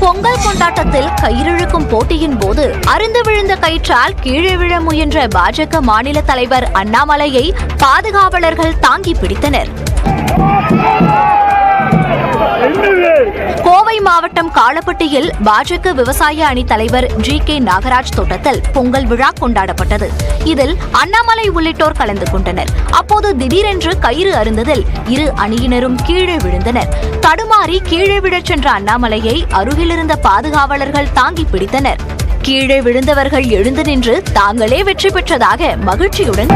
பொங்கல் கொண்டாட்டத்தில் கயிறிழுக்கும் போட்டியின் போது அருந்து விழுந்த கயிற்றால் கீழே விழ முயன்ற பாஜக மாநில தலைவர் அண்ணாமலையை பாதுகாவலர்கள் தாங்கி பிடித்தனர். கோவை மாவட்டம் காலப்பட்டியில் பாஜக விவசாய அணி தலைவர் ஜி கே நாகராஜ் தோட்டத்தில் பொங்கல் விழா கொண்டாடப்பட்டது. இதில் அண்ணாமலை உள்ளிட்டோர் கலந்து கொண்டனர். அப்போது திடீரென்று கயிறு அருந்ததில் இரு அணியினரும் கீழே விழுந்தனர். தடுமாறி கீழே விழச் சென்ற அண்ணாமலையை அருகிலிருந்த பாதுகாவலர்கள் தாங்கி பிடித்தனர். கீழே விழுந்தவர்கள் எழுந்து நின்று தாங்களே வெற்றி பெற்றதாக மகிழ்ச்சியுடன்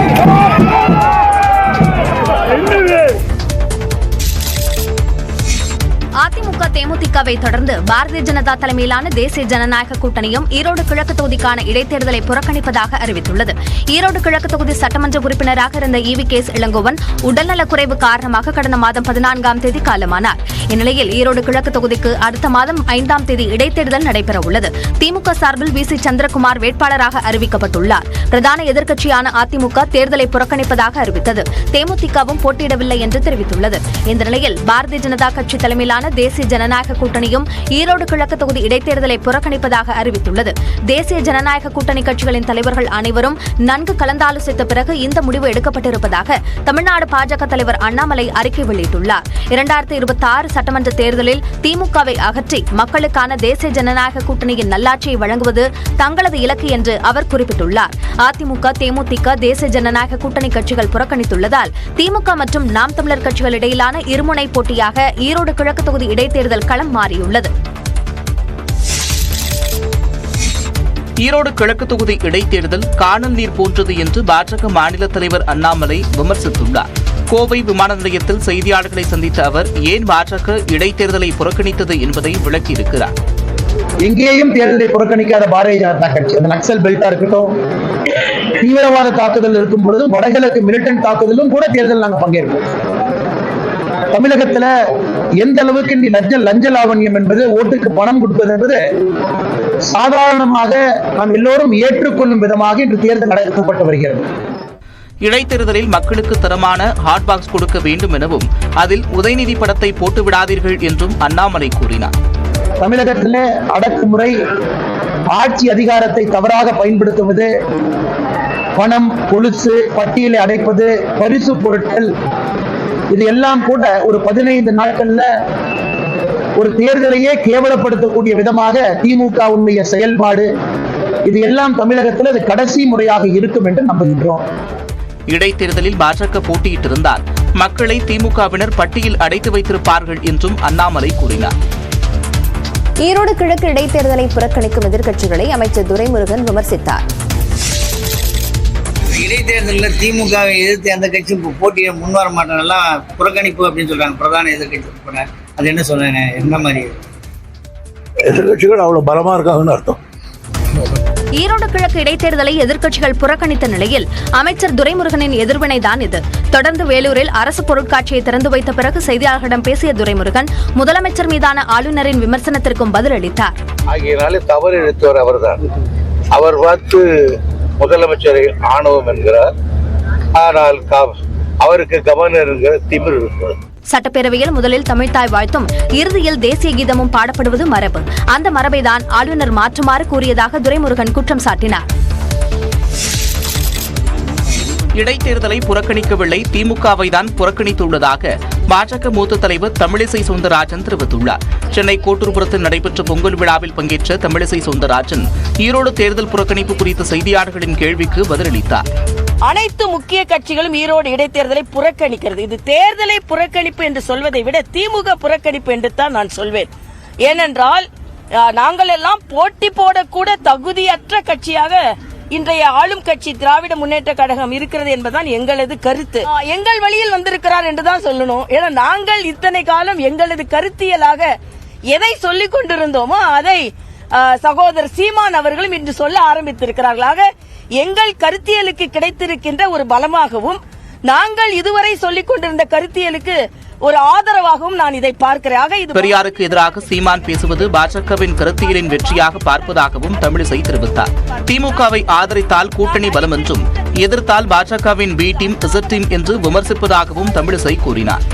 திமுகவை தொடர்ந்து பாரதிய ஜனதா தலைமையிலான தேசிய ஜனநாயக கூட்டணியும் ஈரோடு கிழக்கு தொகுதிக்கான இடைத்தேர்தலை புறக்கணிப்பதாக அறிவித்துள்ளது. ஈரோடு கிழக்கு தொகுதி சட்டமன்ற உறுப்பினராக இருந்த இவி கேஸ் இளங்கோவன் உடல்நலக்குறைவு காரணமாக கடந்த மாதம் பதினான்காம் தேதி காலமானார். இந்நிலையில் ஈரோடு கிழக்கு தொகுதிக்கு அடுத்த மாதம் ஐந்தாம் தேதி இடைத்தேர்தல் நடைபெறவுள்ளது. திமுக சார்பில் வி சி சந்திரகுமார் வேட்பாளராக அறிவிக்கப்பட்டுள்ளார். பிரதான எதிர்க்கட்சியான அதிமுக தேர்தலை புறக்கணிப்பதாக அறிவித்தது. தேமுதிகவும் போட்டியிடவில்லை என்று தெரிவித்துள்ளது. இந்த நிலையில் பாரதிய ஜனதா கட்சி தலைமையிலான தேசிய ஜனநாயக கூட்டணியும் ஈரோடு கிழக்கு தொகுதி இடைத்தேர்தலை புறக்கணிப்பதாக அறிவித்துள்ளது. தேசிய ஜனநாயக கூட்டணி கட்சிகளின் தலைவர்கள் அனைவரும் நன்கு கலந்தாலோசித்த பிறகு இந்த முடிவு எடுக்கப்பட்டிருப்பதாக தமிழ்நாடு பாஜக தலைவர் அண்ணாமலை அறிக்கை வெளியிட்டுள்ளார். இரண்டாயிரத்தி இருபத்தி ஆறு சட்டமன்ற தேர்தலில் திமுகவை அகற்றி மக்களுக்கான தேசிய ஜனநாயக கூட்டணியின் நல்லாட்சியை வழங்குவது தங்களது இலக்கு என்று அவர் குறிப்பிட்டுள்ளார். அதிமுக தேமுதிக தேசிய ஜனநாயக கூட்டணி கட்சிகள் புறக்கணித்துள்ளதால் திமுக மற்றும் நாம் தமிழர் கட்சிகள் இடையிலான இருமுனை போட்டியாக ஈரோடு கிழக்கு தொகுதி இடைத்தேர்தல் களம் மாறியுள்ளது. ஈரோடு கிழக்கு தொகுதி இடைத்தேர்தல் காணல் நீர் போன்றது என்று பாஜக மாநில தலைவர் அண்ணாமலை விமர்சித்துள்ளார். கோவை விமான நிலையத்தில் செய்தியாளர்களை சந்தித்த அவர் ஏன் பாஜக இடைத்தேர்தலை புறக்கணித்தது என்பதை விளக்கியிருக்கிறார். எங்கேயும் தேர்தலை புறக்கணிக்காத பாரதிய ஜனதா கட்சி அந்த நக்சல் பெல்ட்டா இருக்கட்டும் தீவிரவாத தாக்குதல் இருக்கும் பொழுது வடகிழக்கு மிலிட்டன் தாக்குதலும் கூட தேர்தல் நாங்க பங்கேற்போம் தமிழகத்துல எந்த அளவுக்கு இந்த லஞ்ச லஞ்ச லாவண்யம் என்பது ஓட்டுக்கு பணம் கொடுப்பது என்பது சாதாரணமாக நாம் எல்லோரும் ஏற்றுக்கொள்ளும் விதமாக இன்று தேர்தல் நடத்தப்பட்டு வருகிறது. இடைத்தேர்தலில் மக்களுக்கு தரமான ஹாட் பாக்ஸ் கொடுக்க வேண்டும் எனவும் அதில் உதயநிதி படத்தை போட்டு விடாதீர்கள் என்றும் அண்ணாமலை கூறினார். தமிழகத்திலே அடக்குமுறை ஆட்சி அதிகாரத்தை தவறாக பயன்படுத்துவது பணம் கொலுசு பட்டியலை அடைப்பது பரிசு பொருட்கள் இது எல்லாம் கூட ஒரு பதினைந்து நாட்கள்ல ஒரு தேர்தலையே கேவலப்படுத்தக்கூடிய விதமாக திமுகவுடைய செயல்பாடு இது எல்லாம் தமிழகத்தில் அது கடைசி முறையாக இருக்கும் என்று நம்புகின்றோம். இடைத்தேர்தலில் பாஜக போட்டியிட்டிருந்தால் மக்களை திமுகவினர் பட்டியல் அடைத்து வைத்திருப்பார்கள் என்றும் அண்ணாமலை கூறினார். ஈரோடு கிழக்கு இடைத்தேர்தலை புறக்கணிக்கும் எதிர்க்கட்சிகளை அமைச்சர் துரைமுருகன் விமர்சித்தார். இடைத்தேர்தலில் திமுகவை எதிர்த்து எந்த கட்சியும் போட்டியை முன்வர மாட்டேனெல்லாம் புறக்கணிப்பு அப்படின்னு சொல்றாங்க. பிரதான எதிர்கட்சி உட்பட அது என்ன சொல்றேன்? என்ன மாதிரி? எதிர்கட்சிகள் அவ்வளவு பலமா இருக்காங்கன்னு அர்த்தம். ஈரோடு கிழக்கு இடைத்தேர்தலை எதிர்க்கட்சிகள் புறக்கணித்த நிலையில் அமைச்சர் துரைமுருகனின் எதிர்வினைதான் இது. தொடர்ந்து வேலூரில் அரசு பொருட்காட்சியை திறந்து வைத்த பிறகு செய்தியாளர்களிடம் பேசிய துரைமுருகன் முதலமைச்சர் மீதான ஆளுநரின் விமர்சனத்திற்கும் பதிலளித்தார். ஆகியனாலே தவறு இழுத்தவர் அவர்தான். அவர் பார்த்து முதலமைச்சரை ஆணவம் என்கிறார். ஆனால் க- அவருக்கு கவர்னர் என்கிற திமிர் இருக்கிறது சட்டப்பேரவையில் முதலில் தமிழ்தாய் வாழ்த்தும் இறுதியில் தேசிய கீதமும் பாடப்படுவது மரபு. அந்த மரபைதான் ஆளுநர் மாற்றுமாறு கூறியதாக துரைமுருகன் குற்றம் சாட்டினார். இடைத்தேர்தலை புறக்கணிக்கவில்லை திமுகவை தான் புறக்கணித்துள்ளதாக பாஜக மூத்த தலைவர் தமிழிசை சவுந்தரராஜன் தெரிவித்துள்ளார். சென்னை கோட்டூர்புரத்தில் நடைபெற்ற பொங்கல் விழாவில் பங்கேற்ற தமிழிசை சவுந்தரராஜன் ஈரோடு தேர்தல் புறக்கணிப்பு குறித்த செய்தியாளர்களின் கேள்விக்கு பதிலளித்தார். அனைத்து முக்கிய கட்சிகளும் ஈரோடு இடைத்தேர்தலை புறக்கணிக்கிறது. இது தேர்தலை புறக்கணிப்பு என்று சொல்வதை விட திமுக புறக்கணிப்பு என்று தான் நான் சொல்வேன். ஏனென்றால் நாங்கள் எல்லாம் போட்டி போடக்கூட தகுதியற்ற கட்சியாக இன்றைய ஆளும் கட்சி திராவிட முன்னேற்ற கழகம் இருக்கிறது என்பதுதான் எங்களது கருத்து. எங்கள் வழியில் வந்திருக்கிறார் என்றுதான் சொல்லணும். ஏன்னா நாங்கள் இத்தனை காலம் எங்களது கருத்தியலாக எதை சொல்லிக் கொண்டிருந்தோமோ அதை சகோதரர் சீமான் அவர்களும் இன்று சொல்ல ஆரம்பித்திருக்கிறார்கள் ஆக எங்கள் கருத்தியலுக்கு கிடைத்திருக்கின்ற ஒரு பலமாகவும் நாங்கள் இதுவரை சொல்லிக் கொண்டிருந்த கருத்தியலுக்கு ஒரு ஆதரவாகவும் நான் இதை பார்க்கிறேன். இது பெரியாருக்கு எதிராக சீமான் பேசுவது பாஜகவின் கருத்தியலின் வெற்றியாக பார்ப்பதாகவும் தமிழிசை தெரிவித்தார். திமுகவை ஆதரித்தால் கூட்டணி பலம் என்றும் எதிர்த்தால் பாஜகவின் பி டீம் இசட் டீம் என்று விமர்சிப்பதாகவும் தமிழிசை கூறினார்.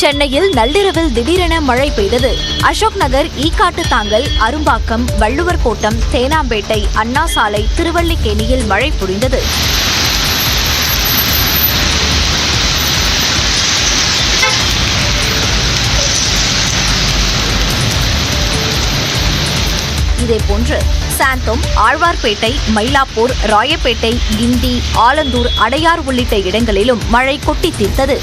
சென்னையில் நள்ளிரவில் திடீரென மழை பெய்தது. அசோக் நகர் ஈக்காட்டு தாங்கல் அரும்பாக்கம் வள்ளுவர் கோட்டம் தேனாம்பேட்டை அண்ணா சாலை திருவல்லிக்கேணியில் மழை புரிந்தது இதேபோன்று சாந்தோம் ஆழ்வார்பேட்டை மயிலாப்பூர் ராயப்பேட்டை கிண்டி ஆலந்தூர் அடையார் உள்ளிட்ட இடங்களிலும் மழை கொட்டி தீர்த்தது.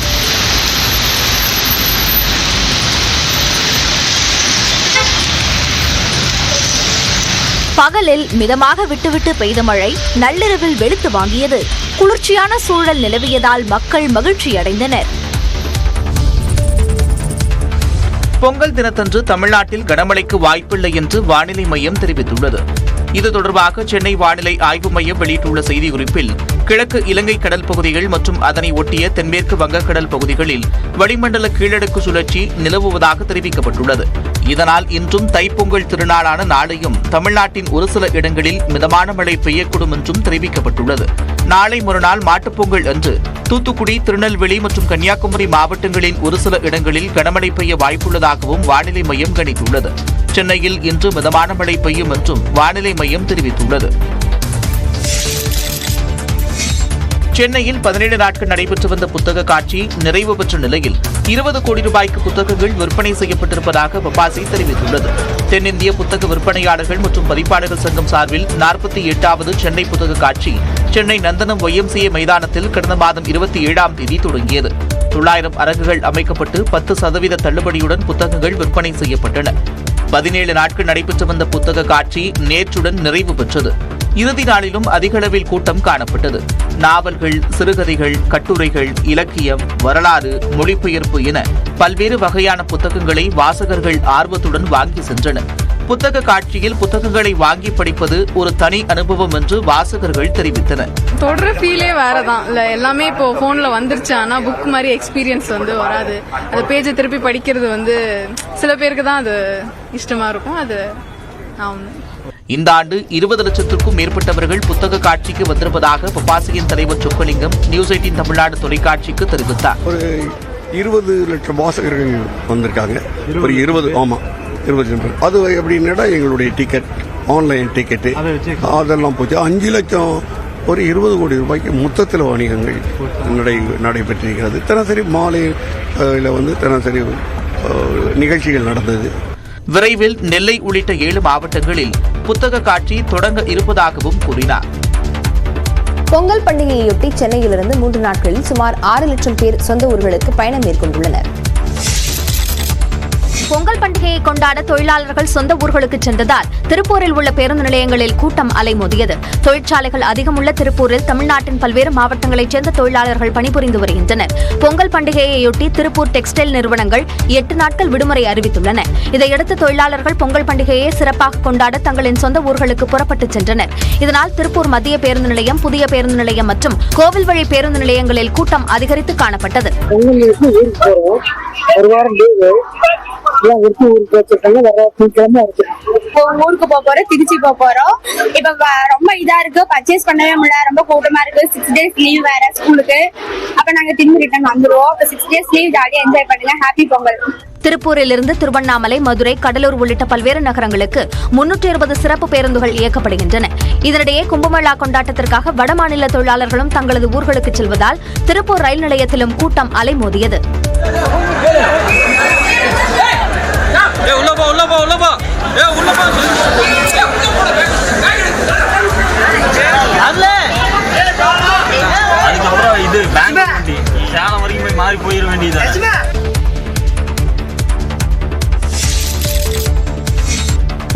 பகலில் மிதமாக விட்டுவிட்டு பெய்த மழை நள்ளிரவில் வெளுத்து வாங்கியது. குளிர்ச்சியான சூழல் நிலவியதால் மக்கள் மகிழ்ச்சியடைந்தனர். பொங்கல் தினத்தன்று தமிழ்நாட்டில் கனமழைக்கு வாய்ப்பில்லை என்று வானிலை மையம் தெரிவித்துள்ளது. இது தொடர்பாக சென்னை வானிலை ஆய்வு மையம் வெளியிட்டுள்ள செய்திக்குறிப்பில் கிழக்கு இலங்கை கடல் பகுதிகள் மற்றும் அதனை ஒட்டிய தென்மேற்கு வங்கக்கடல் பகுதிகளில் வளிமண்டல கீழடுக்கு சுழற்சி நிலவுவதாக தெரிவிக்கப்பட்டுள்ளது. இதனால் இன்றும் தைப்பொங்கல் திருநாளான நாளையும் தமிழ்நாட்டின் ஒரு சில இடங்களில் மிதமான மழை பெய்யக்கூடும் என்றும் தெரிவிக்கப்பட்டுள்ளது. நாளை மறுநாள் மாட்டுப்பொங்கல் அன்று தூத்துக்குடி திருநெல்வேலி மற்றும் கன்னியாகுமரி மாவட்டங்களின் ஒரு சில இடங்களில் கனமழை பெய்ய வாய்ப்புள்ளதாகவும் வானிலை மையம் கணித்துள்ளது. சென்னையில் இன்று மிதமான மழை பெய்யும் என்றும் வானிலை மையம் தெரிவித்துள்ளது. சென்னையில் பதினேழு நாட்கள் நடைபெற்று வந்த புத்தக காட்சி நிறைவு பெற்ற நிலையில் இருபது கோடி ரூபாய்க்கு புத்தகங்கள் விற்பனை செய்யப்பட்டிருப்பதாக பப்பாசி தெரிவித்துள்ளது. தென்னிந்திய புத்தக விற்பனையாளர்கள் மற்றும் பதிப்பாளர்கள் சங்கம் சார்பில் நாற்பத்தி எட்டாவது சென்னை புத்தக காட்சி சென்னை நந்தனம் ஒய்எம்சிஏ மைதானத்தில் கடந்த மாதம் இருபத்தி ஏழாம் தேதி தொடங்கியது. தொள்ளாயிரம் அரங்குகள் அமைக்கப்பட்டு பத்து சதவீத தள்ளுபடியுடன் புத்தகங்கள் விற்பனை செய்யப்பட்டன. பதினேழு நாட்கள் நடைபெற்று வந்த புத்தக காட்சி நேற்றுடன் நிறைவு பெற்றது. இறுதி நாளிலும் அதிகளவில் கூட்டம் காணப்பட்டது. நாவல்கள் சிறுகதைகள் கட்டுரைகள் இலக்கியம் வரலாறு மொழிபெயர்ப்பு என பல்வேறு வகையான புத்தகங்களை வாசகர்கள் ஆர்வத்துடன் வாங்கி சென்றனர். புத்தக காட்சியில் புத்தகங்களை வாங்கி படிப்பது ஒரு தனி அனுபவம் என்று வாசகர்கள் தெரிவித்தனர். தொடர ஃபீலே வேற தான் இல்லை எல்லாமே இப்போ ஃபோனில் வந்துருச்சு. ஆனால் புக் மாதிரி எக்ஸ்பீரியன்ஸ் வந்து வராது. அந்த பேஜை திருப்பி படிக்கிறது வந்து சில பேருக்கு தான் அது இஷ்டமாக இருக்கும். அது நான் இந்த ஆண்டு இருபது லட்சத்திற்கும் மேற்பட்டவர்கள் புத்தக காட்சிக்கு வந்திருப்பதாக பப்பாசியின் தலைவர் சொக்கலிங்கம் நியூஸ் எயிட்டின் தமிழ்நாடு தொலைக்காட்சிக்கு தெரிவித்தார். ஒரு இருபது லட்சம் வாசகர்கள் வந்திருக்காங்க. ஒரு இருபது ஆமாம் இருபது லட்சம் அது எப்படின்னா எங்களுடைய டிக்கெட் ஆன்லைன் டிக்கெட்டு அதெல்லாம் போச்சு. அஞ்சு லட்சம் ஒரு இருபது கோடி ரூபாய்க்கு மொத்தத்தில் வணிகங்கள் நடை நடைபெற்றிருக்கிறது. தினசரி மாலையில் வந்து தினசரி நிகழ்ச்சிகள் நடந்தது. விரைவில் நெல்லை உள்ளிட்ட ஏழு மாவட்டங்களில் புத்தக காட்சி தொடங்க இருப்பதாகவும் கூறினார். பொங்கல் பண்டிகையையொட்டி சென்னையிலிருந்து மூன்று நாட்களில் சுமார் ஆறு லட்சம் பேர் சொந்த ஊர்களுக்கு பயணம் மேற்கொண்டுள்ளனர். பொங்கல் பண்டிகையை கொண்டாட தொழிலாளர்கள் சொந்த ஊர்களுக்கு சென்றதால் திருப்பூரில் உள்ள பேருந்து நிலையங்களில் கூட்டம் அலைமோதியது. தொழிற்சாலைகள் அதிகமுள்ள திருப்பூரில் தமிழ்நாட்டின் பல்வேறு மாவட்டங்களைச் சேர்ந்த தொழிலாளர்கள் பணிபுரிந்து வருகின்றனர். பொங்கல் பண்டிகையையொட்டி திருப்பூர் டெக்ஸ்டைல் நிறுவனங்கள் எட்டு நாட்கள் விடுமுறை அறிவித்துள்ளன. இதையடுத்து தொழிலாளர்கள் பொங்கல் பண்டிகையை சிறப்பாக கொண்டாட தங்களின் சொந்த ஊர்களுக்கு புறப்பட்டுச் சென்றனர். இதனால் திருப்பூர் மத்திய பேருந்து நிலையம் புதிய பேருந்து நிலையம் மற்றும் கோவில் வழி பேருந்து நிலையங்களில் கூட்டம் அதிகரித்து காணப்பட்டது. ஒரு வாரம் லீவு எல்லாம் ஊருக்கு வர திங்கக்கிழமை ஊருக்கு போக போறோம் திருச்சி போக போறோம். இப்ப ரொம்ப இதா இருக்கு. பர்ச்சேஸ் பண்ணவே முடியல. ரொம்ப கூட்டமா இருக்கு. சிக்ஸ் டேஸ் லீவ் வேற ஸ்கூலுக்கு. அப்ப நாங்க திரும்பி ரிட்டர்ன் வந்துருவோம். சிக்ஸ் டேஸ் லீவ் ஜாலியா என்ஜாய் பண்ணுங்க. ஹாப்பி பொங்கல். திருப்பூரிலிருந்து திருவண்ணாமலை மதுரை கடலூர் உள்ளிட்ட பல்வேறு நகரங்களுக்கு முன்னூற்றி இருபது சிறப்பு பேருந்துகள் இயக்கப்படுகின்றன. இதனிடையே கும்பமேளா கொண்டாட்டத்திற்காக வடமாநில தொழிலாளர்களும் தங்களது ஊர்களுக்கு செல்வதால் திருப்பூர் ரயில் நிலையத்திலும் கூட்டம் அலைமோதியது. அதுக்கப்புறம்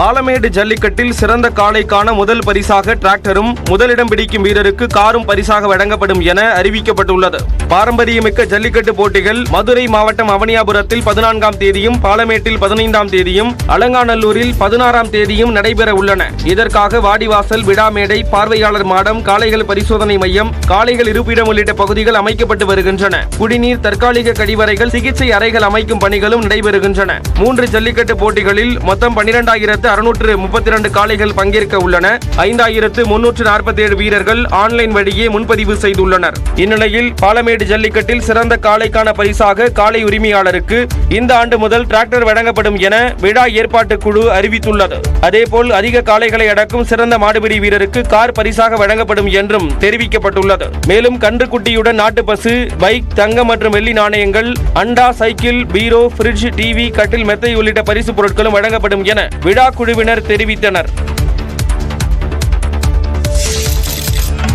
பாலமேடு ஜல்லிக்கட்டில் சிறந்த காளைக்கான முதல் பரிசாக டிராக்டரும் முதலிடம் பிடிக்கும் வீரருக்கு காரும் பரிசாக வழங்கப்படும் என அறிவிக்கப்பட்டுள்ளது. பாரம்பரியமிக்க ஜல்லிக்கட்டு போட்டிகள் மதுரை மாவட்டம் அவனியாபுரத்தில் பதினான்காம் தேதியும் பாலமேட்டில் பதினைந்தாம் தேதியும் அலங்காநல்லூரில் பதினாறாம் தேதியும் நடைபெற உள்ளன. இதற்காக வாடிவாசல் விடாமேடை பார்வையாளர் மாடம் காளைகள் பரிசோதனை மையம் காளைகள் இருப்பிடம் உள்ளிட்ட பகுதிகள் அமைக்கப்பட்டு வருகின்றன. குடிநீர் தற்காலிக கழிவறைகள் சிகிச்சை அறைகள் அமைக்கும் பணிகளும் நடைபெறுகின்றன. மூன்று ஜல்லிக்கட்டு போட்டிகளில் மொத்தம் பனிரெண்டாயிரத்து அறுநூற்று முப்பத்தி இரண்டு காளைகள் பங்கேற்க உள்ளன. ஐந்தாயிரத்து முன்னூற்று நாற்பத்தி ஏழு வீரர்கள் ஆன்லைன் வழியே முன்பதிவு செய்துள்ளனர். இந்நிலையில் பாலமேடு ஜல்லிக்கட்டில் சிறந்த காளைக்கான பரிசாக காளை உரிமையாளருக்கு இந்த ஆண்டு முதல் டிராக்டர் வழங்கப்படும் என விழா ஏற்பாட்டு குழு அறிவித்துள்ளது. அதேபோல் அதிக காளைகளை அடக்கும் சிறந்த மாடுபிடி வீரருக்கு கார் பரிசாக வழங்கப்படும் என்றும் தெரிவிக்கப்பட்டுள்ளது. மேலும் கன்றுக்குட்டியுடன் நாட்டு பசு பைக் தங்கம் மற்றும் வெள்ளி நாணயங்கள் அண்டா சைக்கிள் பீரோ பிரிட்ஜ் டிவி கட்டில் மெத்தை உள்ளிட்ட பரிசு பொருட்களும் வழங்கப்படும் என விழா குழுவினர் தெரிவித்தனர்.